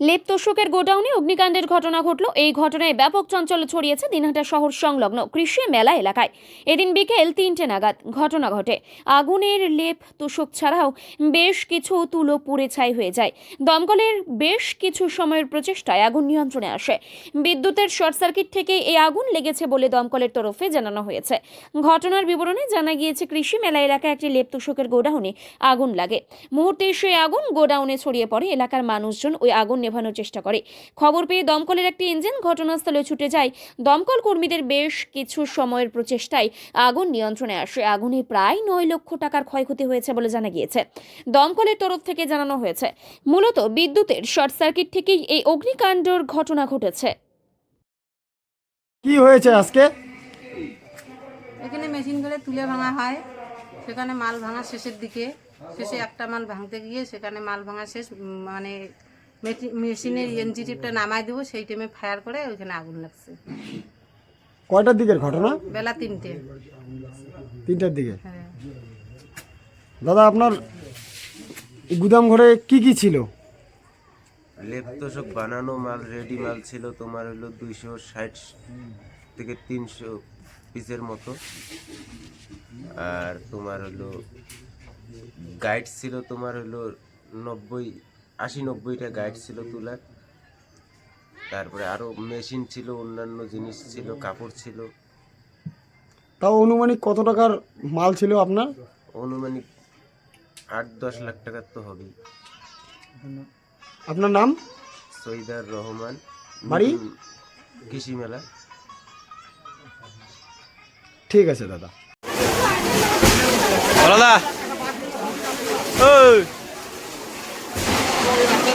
লেপ গোডাউনে অগ্নিকাণ্ডের ঘটনা ঘটল। এই ঘটনায় ব্যাপক চঞ্চল ছড়িয়েছে দিনহাটা শহর সংলগ্ন কৃষি মেলা এলাকায়। এদিন বিকেল তিনটে নাগাদ ঘটনা ঘটে। আগুনের লেপ তোষক ছাড়াও বেশ কিছু তুলো পুড়ে ছাই হয়ে যায়। দমকলের বেশ কিছু সময়ের প্রচেষ্টায় আগুন নিয়ন্ত্রণে আসে। বিদ্যুতের শর্ট সার্কিট থেকে এই আগুন লেগেছে বলে দমকলের তরফে জানানো হয়েছে। ঘটনার বিবরণে জানা গিয়েছে, কৃষি মেলা এলাকায় একটি লেপ তোষকের গোডাউনে আগুন লাগে। মুহূর্তে সেই আগুন গোডাউনে ছড়িয়ে পড়ে। এলাকার মানুষজন ওই আগুন নেভানোর চেষ্টা করে। খবর পেয়ে দমকলের একটি ইঞ্জিন ঘটনাস্থলে ছুটে যায়। দমকল কর্মীদের বেশ কিছু সময়ের প্রচেষ্টায় আগুন নিয়ন্ত্রণে আসে। আগুনে প্রায় নয় লক্ষ টাকার ক্ষয়ক্ষতি হয়েছে বলে জানা গিয়েছে। দমকলের তরফ থেকে জানানো হয়েছে মূলত বিদ্যুতের শর্ট সার্কিট থেকেই এই অগ্নিকাণ্ডর ঘটনা ঘটেছে। কি হয়েছে আজকে? এখানে মেশিন করে তুলে ভাঙা হয়। সেখানে মাল ভাঙা শেষের দিকে। শেষে একটা মাল ভাঙতে গিয়ে সেখানে মাল ভাঙা শেষ মানে মেশিনের এনজি টিপটা নামাই দেবো সেই টাইমে ফায়ার করে ওইখানে আগুন লাগছে। কয়টার দিকের ঘটনা? বেলা তিনটে। তিনটার দিকে? হ্যাঁ। দাদা আপনার গুদাম ঘরে কি কি ছিল? লেপ তোষক বানানো মাল রেডি মাল ছিল। তোমার হলো দুইশো ষাট থেকে তিনশো পিসের মতো। আর তোমার হলো গাইড ছিল তোমার হলো নব্বই আশি নব্বইটা গাইড ছিল তুলার। তারপরে আরও মেশিন ছিল অন্যান্য জিনিস ছিল কাপড় ছিল। তাও অনুমানিক কত টাকার মাল ছিল আপনার? অনুমানিক আট দশ লাখ টাকার তো হবেই। আপনার নাম? সৈদার রহমান। বাড়ি? কৃষি মেলা। ঠিক আছে দাদা। দাদা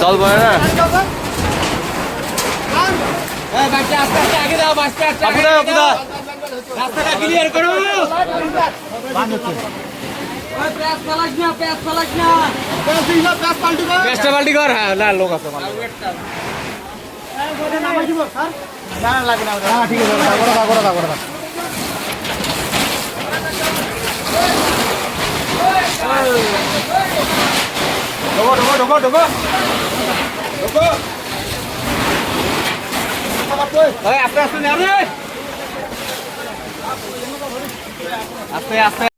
জল পড়ে না? আপুদা, আপুদা। পেঁয়াজটা পাল্টি কর। হ্যাঁ না লোক আছে মানে। ওই, আস্তে আস্তে নে, আরে। আস্তে আস্তে